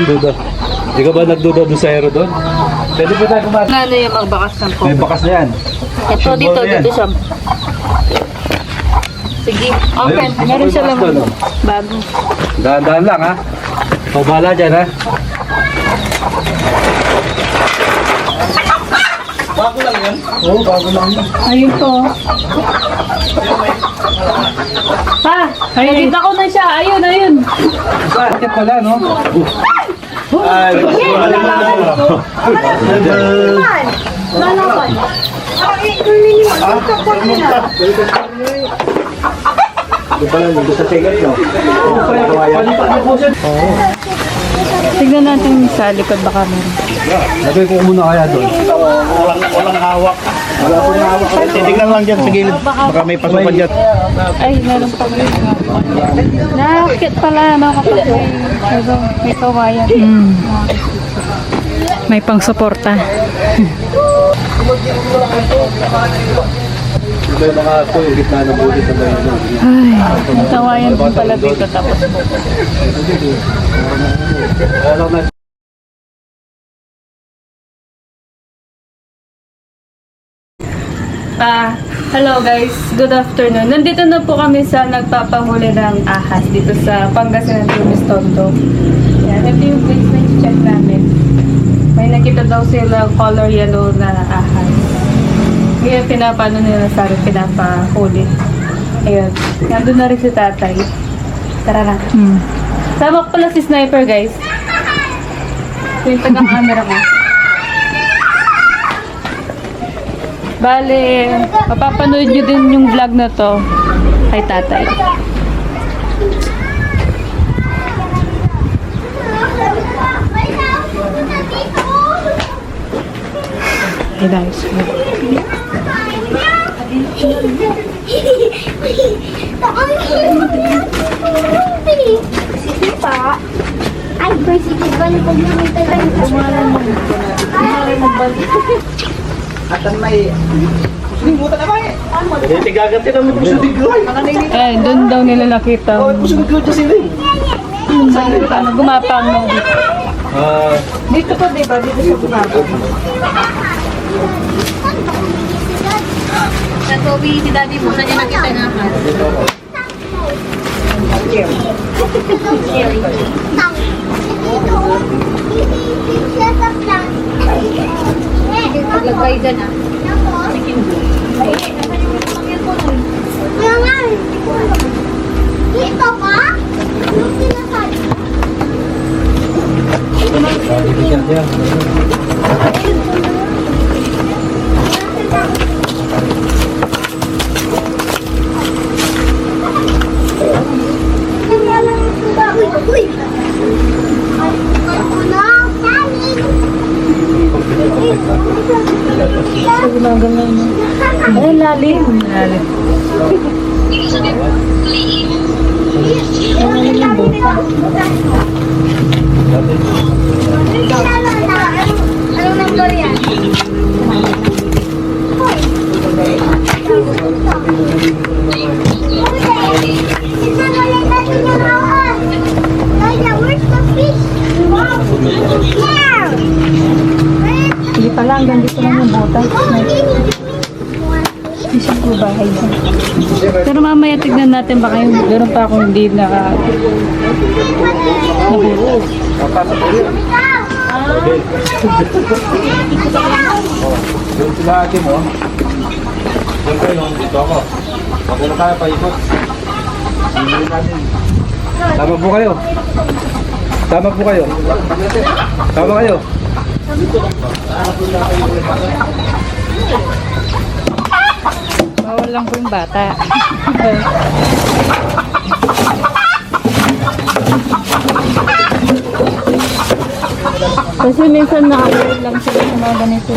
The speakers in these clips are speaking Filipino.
Duda. Hindi ka ba nagduda doon sa aero doon? Pwede po tayo kumain. Ano yung magbakas ng May bakas na yan. Ito Symbol dito, na yan. dito siya. Sige, open. Ayun, Meron siya lang bakas doon, bago. Dahan-dahan lang ha. O bahala dyan ha. Bago lang yan? Oo, bago lang yan. Ayun po. Pa, nakita ko na siya. Ayun, ayun. Bakit pala no? Ay, Lalaban. Doon pala, doon sa tigat no? Palipat na po siya. Tignan natin sa likod baka meron. Lagay ko muna kaya doon. Walang, walang hawak. Wala pong hawak. Titignan lang dyan sa gilid. Baka may pasukan dyan. Ay, meron pa rin. Nakakit pala, no? Kapag may, may kawayan. Mm. May pang suporta. May mga po yung gitna ng bulit na may ano. Ay, may kawayan din pala dito tapos. Na Ah, hello guys. Good afternoon. Nandito na po kami sa nagpapahuli ng ahas dito sa Pangasinan Lumis Tondo. Yan, ito yung place na check namin. May nakita daw sila color yellow na ahas. Kaya pinapano nila sa akin, pinapahuli. Ayun. Nandun na rin si tatay. Tara na. Sama ko pala si Sniper guys. Ito yung taga-camera ko. Bale, mapapanood nyo din yung vlog na to kay tatay. Hey guys. Sige pa. Ay, sige ba na pag nakita tayo sa mga Hindi gaganti naman po sa digloy. Eh, doon daw nila nakita. Po sa digloy dyan sila eh. Gumapang mo dito. Ah, Dito po, di ba? Dito sa gumapang. Sa Toby, si daddy mo, saan niya nakita nga ka? Paglagay dyan ah. Dito pa? Yung sinasabi. yan, yan. Lola, where's the fish? Wow! There! Hindi pala, hanggang dito lang yung butas. Siya po bahay. Pero mamaya tignan natin baka yung meron pa akong hindi naka nabuo. Doon sila atin oh. Doon kayo, dito ako. Na tayo paikot. Hindi natin. Tama po kayo. Tama po kayo. Tama kayo. Inaano lang ko yung bata. Kasi minsan nakakaroon lang sila sa mga ganito.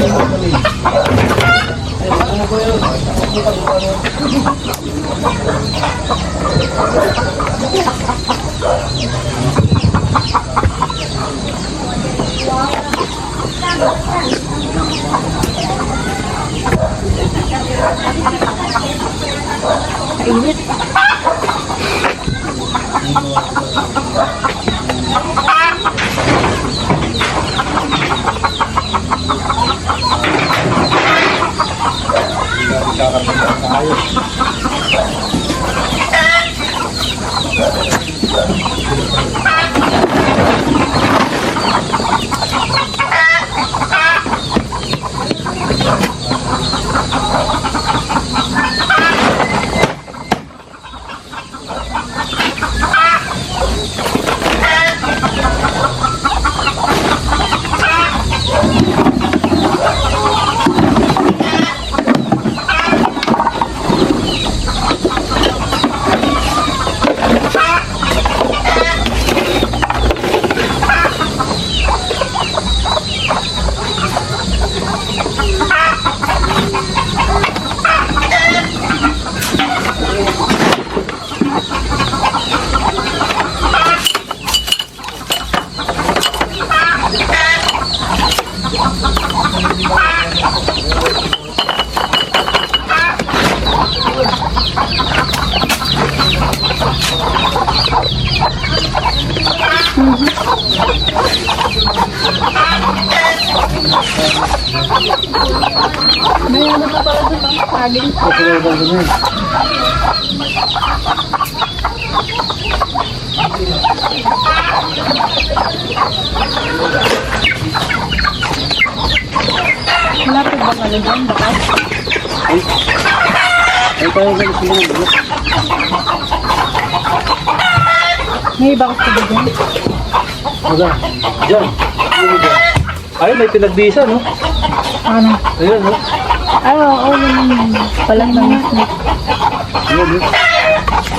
Thank you. Kainit. Ayos. Malapit ba pala doon? Bakas? Ay, tayo sa gusto mo ng May ba doon? Aga. Dyan? Ay, may pinagbisa, no? Ano? Ayun, no? Ay, oo, yun. Palat na Ayun, no?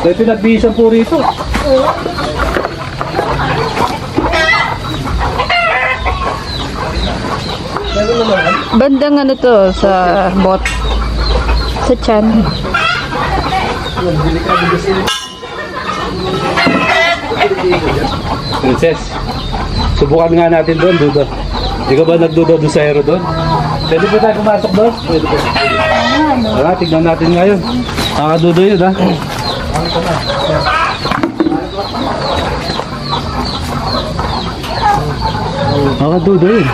May pinagbisa po rito. Meron naman. Bandang ano to, sa bot. Sa chan. Princess, subukan nga natin doon, duda. Hindi ka ba nagduda doon sa aero doon? Pwede ba tayo pumasok doon? Pwede po. Tara, tignan natin ngayon. Nakakadudo yun, ha? Nakakadudo yun.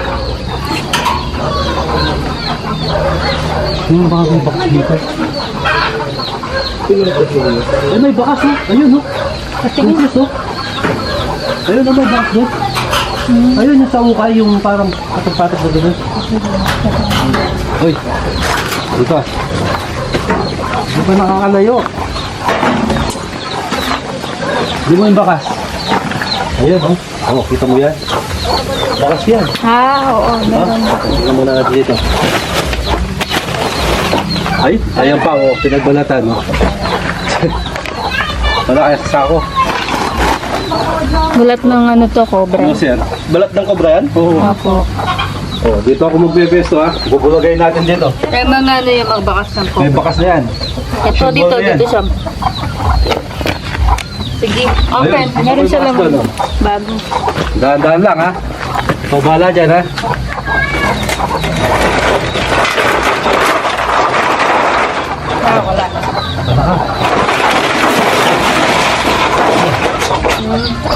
Yung baka may bakas dito. Ay, may bakas, oh. Ayun, oh. Ayun, oh. Ayun na may bakas doon. Ayun yung sa ukay, yung parang patag-patag na doon. Uy, dito. Hindi pa nakakalayo. Di mo yung bakas. Ayun, oh. Oh, kita mo yan. Bakas yan. Ah, oo, meron. Tingnan muna natin dito. Ay, ayan pa, oh, pinagbalatan, oh. Wala kaya sa ako. Mulat ng ano to, cobra. Ano, sir? Balat ng kobra yan? Oo. Opo. Oh, dito ako magbebesto, ha. Bubulagay natin dito. Kaya mga ano yung magbakas ng May cobra. bakas na yan. Ito dito, dito siya. Sige. Ayun, meron siya lang bago. Dahan-dahan lang, ha. Ikaw bahala dyan, ha. Ah, wala.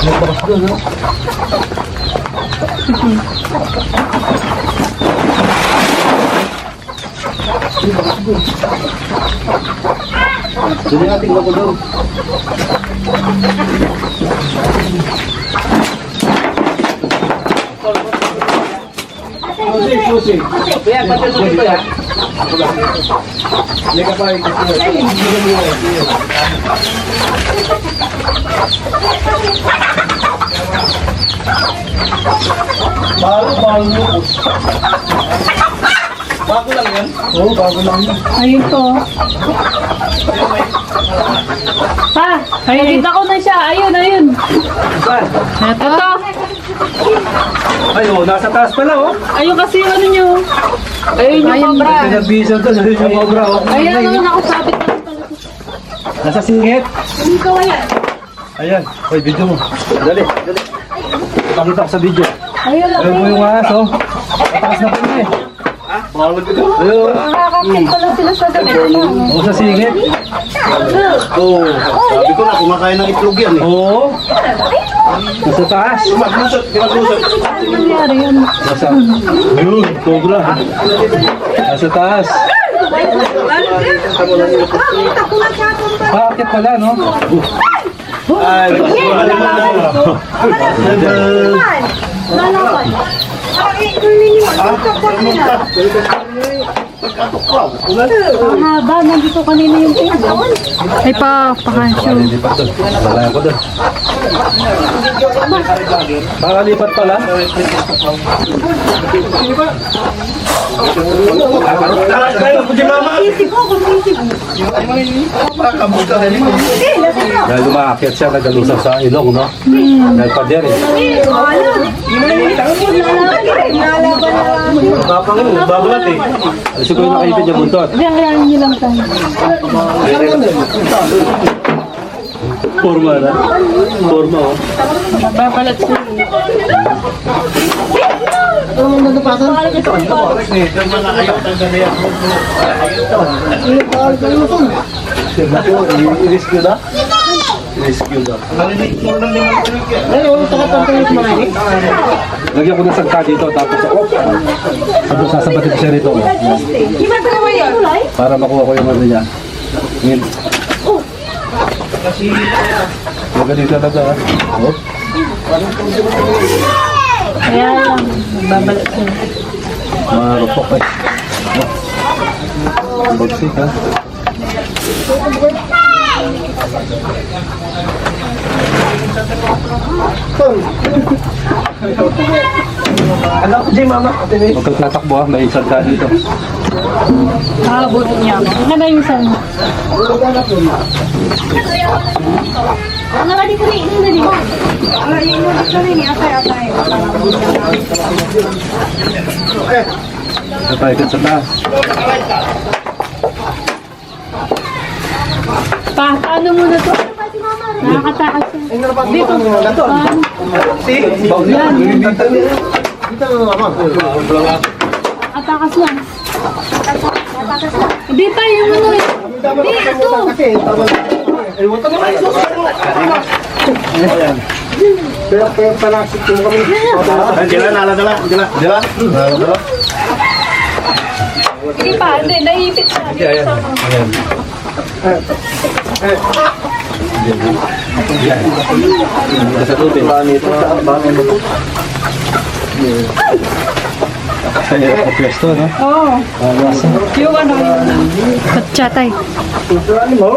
May bakas doon, ha. Dili natin ako doon. Susi, susi. Kuya, pati susi ko yan. Hindi ka pa rin kasi. Bago, mo. Lang yan. Oo, bago lang yun. Ayun to. Pa, nakita ko na siya. Ayun, ayun. Saan? Ito. Ay, oh, nasa taas pala, oh. Ayun kasi yung ano nyo. Ayun yung cobra. Pinagbisa doon, ayun yung cobra, oh. Ayun ang nakasabit na Nasa singit. Hindi ko yan. Ayan. Oy, video mo. Dali, dali. Pakita ko sa video. Ayun lang. Ayun po yung aso. Taas na po niya eh. Bawal ko. Ayun. Nakakakit pala sila sa gabi. Oo, sa singit. Oo. Sabi ko na, kumakain ng itlog yan eh. Oo. Nasa taas. Maglusot, maglusot. Ano nangyari yun? Nasa. Ayun, cobra. Nasa taas. Bakit pala, no? Ay, Ah, eh, tuloy niyo. Ito po nila. Ang haba, nandito kanina yung table. Ay pa, pakansyo. Lipat doon. Wala ko doon. Makalipat pala. Dahil umakit siya, nagalusap sa ilong, no? Dahil pader eh. Babalat eh. Ko yung nakaipid niya buntot. Diyan, kaya niyo lang tayo. Forma na. Forma, oh. Babalat siya. I-rescue na? I-rescue na. Lagyan ko ng sagka dito, tapos oh, tapos sasabatin ko siya rito. Oh. Para makuha ko yung ano niya. Ngayon. Huwag ka dito talaga. Oh. Kaya lang, babalat siya. Marupok eh. Bagsik ha. Ano ko di mama? Huwag kang tatakbo ha, may sagka dito. Nakabuti niya ako. Ano ba yung saan? Ito tayo sa taas. Pa, paano muna to? Nakakatakas siya. Dito. Paano? Yan, yan. Atakas lang. Dito yung ano eh. Dito. Dila, nala, dala, dila. Dila? Nala, dala. Hindi pa, hindi. Naipit siya. Hindi, ayan. Ayan. Yan. Ito sa tubig. Nito, bang ano to? Kaya ako pwesto, no? Oo. Awasa. Yung ano yung... Katsyatay. Ano mo?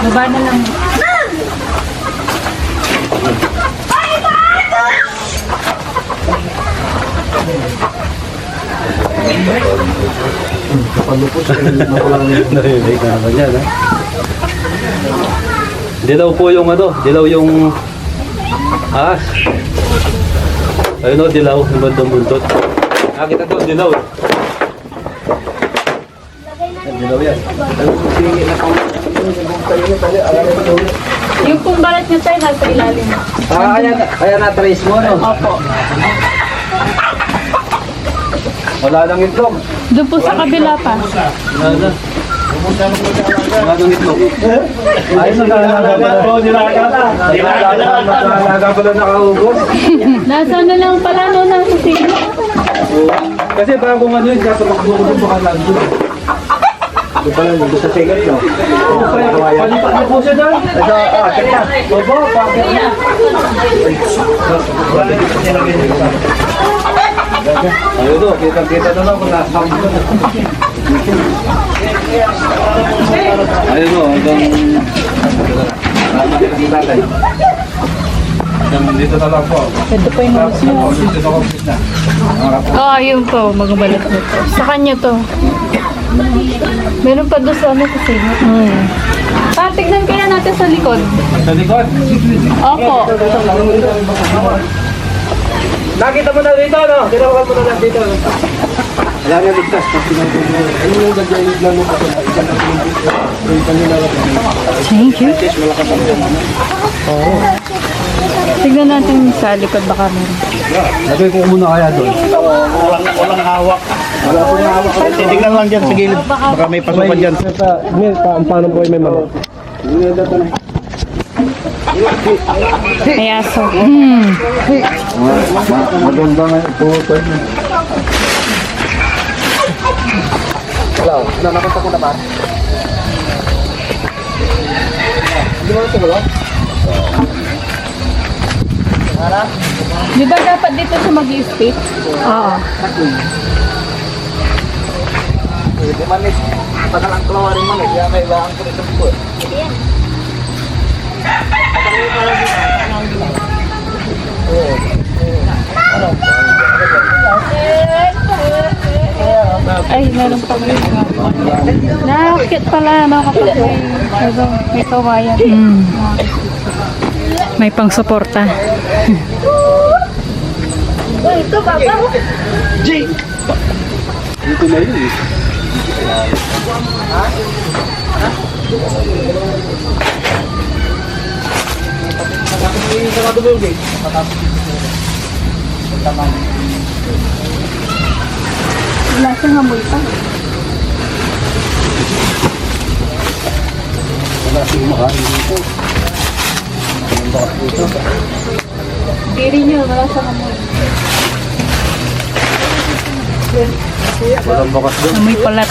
Baba na lang. Narinig na naman yan, ha? Dilaw po yung ano, dilaw yung ahas. Ayun o, dilaw, yung bandang buntot. Nakita to, dilaw eh. Dilaw yan. Yung pong balat niya tayo nasa ilalim. Ah, kaya, kaya na-trace mo, no? Opo. Wala nang itlog. Doon po sa kabila pa. Wala na. Wala nang itlog. Ayos na nalaga pa. Oo, nilaga na. Na. Nalaga pa lang nakaubos. Nasa ano lang pala no, nasa sila. Kasi bago nga doon, sa tumakbo ko doon, baka nandun. Ito pala, nandun sa sigat, no? Palipat na po siya doon. Ito, ah, kaya. Opo, bakit na? Ayun o, kita-kita na kung nasa Ayun o, hanggang... Nakakita si tatay. Hanggang dito na lang po. Ito po yung nose niya. Dito na complete na. Oo, oh, yun po. Magbalat na to. Sa kanya to. Meron pa doon sa ano kasi. Hmm. Pa, tignan kaya natin sa likod. Sa likod. Opo. Nakita mo na dito, no? Tinawagan mo na lang dito. Wala na ligtas. Ano yung gagawin lang mo kasi? Thank you. Tignan natin sa likod baka meron. Lagay ko muna kaya doon. Walang, walang hawak. Wala pong hawak. Titignan lang dyan sa gilid. Baka may pasukan dyan. Paano po may mga? May aso. Hmm. Maganda nga ito. Hello, nakakita ko naman. Hindi mo ito ba? Di ba dapat dito siya mag-i-stay? Oo. Hindi man eh. Padalang keluar rin man eh. Kaya may ilang ko rin sa buko. Ay, meron pa rin. Nakakit pala, mga kapatid. Ito, may kawayan. Mm. May pang-suporta. Ito, baba. Dito na yun eh. Wala siyang amoy pa. Wala siya kumakain dito. Ang bakas dito. Diri niyo, wala siyang amoy. Walang bakas doon. Amoy palat.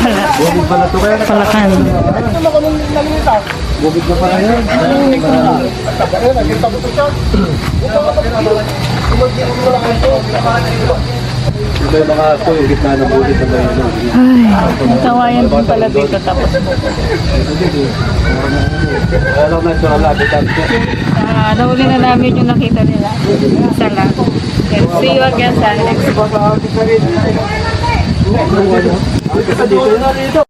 Palat. Bukid pala ito kaya. Palakan. Bukid na pala yan. Iba yung mga aso, yung gitna ng bukid na bayan. Ay, May kawayan din pala dito tapos lang na ito ang labi tanto. Ah, nahuli na namin yung nakita nila. Isa lang. See you again sa next vlog. Dito